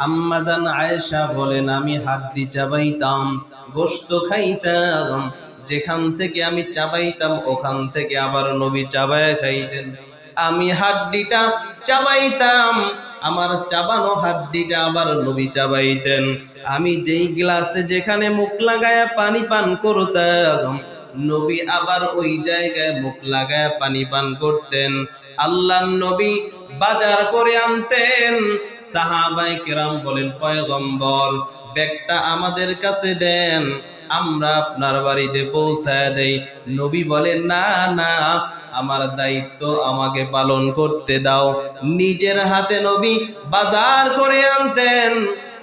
আম্মাজান আয়েশা বলেন, আমি হাড্ডি চাবাইতাম গোস্ত খাইতাম। যেখান থেকে আমি চাবাইতাম, ওখান থেকে আবার নবী চাবায় খাইতেন। আমি হাড্ডিটা চাবাইতাম, আমার চাবানো হাড্ডিটা আবার নবী চাবাইতেন। আমি যেই গ্লাসে যেখানে মুখ লাগায়া পানি পান করতাম নবী আবার ওই জায়গায় মুখ লাগায় পানি পান করতেন। আল্লাহ নবী বাজার করে আনতেন। সাহাবাই কেরাম বলেন, পয়গম্বর, ব্যাগটা আমাদের কাছে দেন, আমরা আপনার বাড়িতে পৌঁছায় দেই। নবী বলেন, না না, আমার দায়িত্ব আমাকে পালন করতে দাও। নিজের হাতে নবী বাজার করে আনতেন।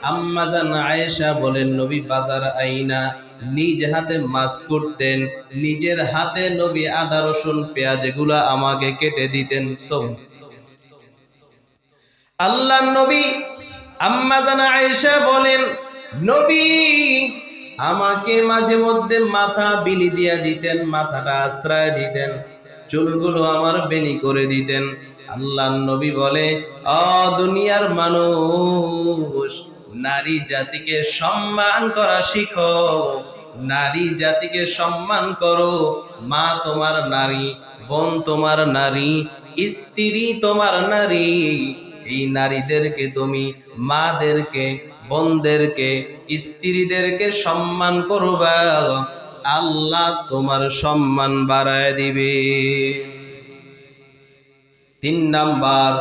আম্মাজান আয়েশা বলেন, নবী বাজার আইনা নিজ হাতে মাছ করতেন, নিজের হাতে নবী আদা, রসুন, পেঁয়াজ এগুলা আমাকে কেটে দিতেন সব। আল্লাহ নবী আম্মাজান আয়েশা বলেন, নবী, আমাকে মাঝে মধ্যে মাথা বিলি দিয়া দিতেন, মাথাটা আশ্রয় দিতেন, চুলগুলো আমার বেনি করে দিতেন। আল্লাহ নবী বলে অ দুনিয়ার মানুষ নারী জাতিকে সম্মান করা শিখো। নারী জাতিকে সম্মান করো। মা তোমার নারী, বোন তোমার নারী, স্ত্রী তোমার নারী। এই নারীদেরকে তুমি মাদেরকে, বোনদেরকে, স্ত্রীদেরকে সম্মান করবা। আল্লাহ তোমার সম্মান বাড়ায় দিবে। তিন নাম্বার